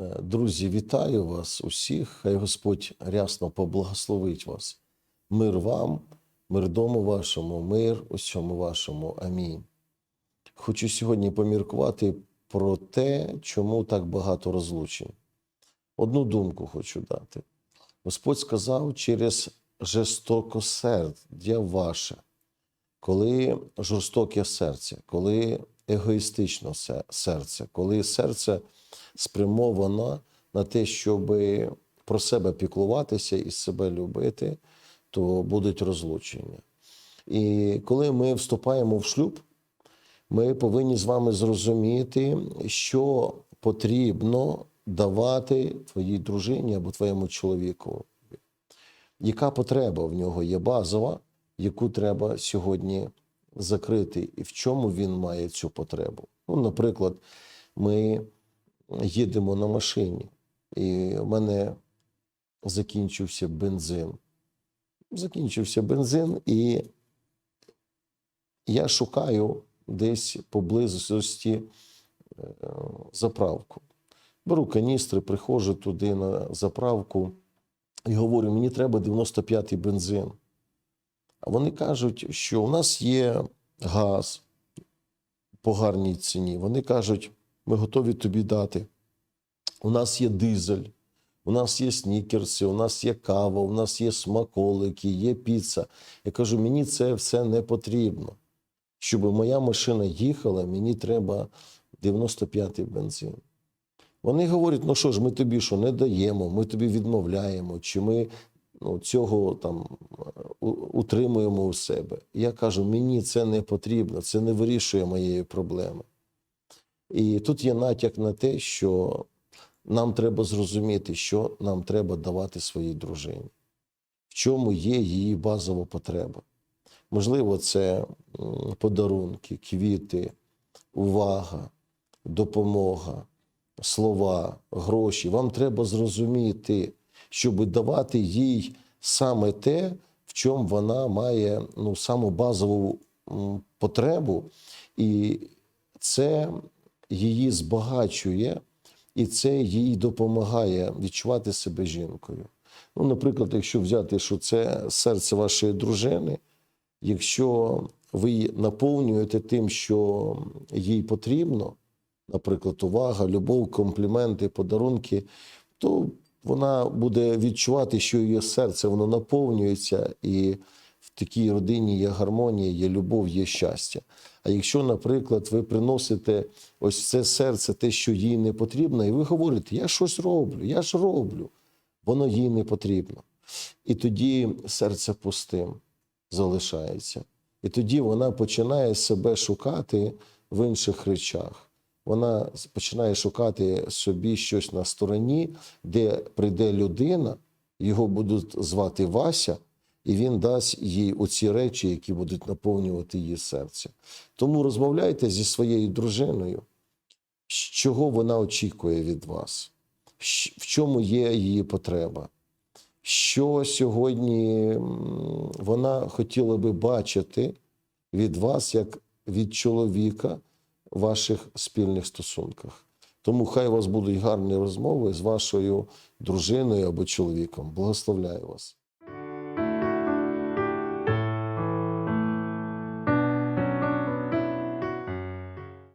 Е, Друзі, вітаю вас усіх. Хай Господь рясно поблагословить вас. Мир вам, мир дому вашому, мир усьому вашому. Амінь. Хочу сьогодні поміркувати про те, чому так багато розлучень. Одну думку хочу дати. Господь сказав через жорстокосердя ваше, коли жорстоке серце, коли егоїстично се- серце, коли серце спрямовано на те, щоб про себе піклуватися і себе любити, то будуть розлучення. І коли ми вступаємо в шлюб, ми повинні з вами зрозуміти, що потрібно давати твоїй дружині або твоєму чоловіку. Яка потреба в нього є базова, яку треба сьогодні закрити, і в чому він має цю потребу? Ну, наприклад, ми їдемо на машині, і в мене закінчився бензин. Закінчився бензин, і я шукаю десь поблизості е, заправку. Беру каністри, приходжу туди на заправку і говорю: мені треба 95-й бензин. А вони кажуть, що у нас є газ по гарній ціні. Вони кажуть, ми готові тобі дати. У нас є дизель, у нас є снікерси, у нас є кава, у нас є смаколики, є піца. Я кажу, мені це все не потрібно. Щоб моя машина їхала, мені треба 95-й бензин. Вони говорять: ну що ж, ми тобі що не даємо, ми тобі відмовляємо, чи ми ну, цього там утримуємо у себе. Я кажу, мені це не потрібно, це не вирішує моєї проблеми. І тут є натяк на те, що нам треба зрозуміти, що нам треба давати своїй дружині, в чому є її базова потреба. Можливо, це подарунки, квіти, увага, допомога, слова, гроші. Вам треба зрозуміти, щоб давати їй саме те, в чому вона має ну, саму базову потребу, і це її збагачує, і це їй допомагає відчувати себе жінкою. Ну, наприклад, якщо взяти, що це серце вашої дружини, якщо ви наповнюєте тим, що їй потрібно, наприклад, увага, любов, компліменти, подарунки, то вона буде відчувати, що її серце воно наповнюється, і такій родині є гармонія, є любов, є щастя. А якщо, наприклад, ви приносите ось це серце, те, що їй не потрібно, і ви говорите, я щось роблю, я ж роблю, воно їй не потрібно. І тоді серце пустим залишається. І тоді вона починає себе шукати в інших речах. Вона починає шукати собі щось на стороні, де прийде людина, його будуть звати Вася, і він дасть їй оці речі, які будуть наповнювати її серце. Тому розмовляйте зі своєю дружиною, чого вона очікує від вас, в чому є її потреба, що сьогодні вона хотіла би бачити від вас, як від чоловіка в ваших спільних стосунках. Тому хай у вас будуть гарні розмови з вашою дружиною або чоловіком. Благословляю вас.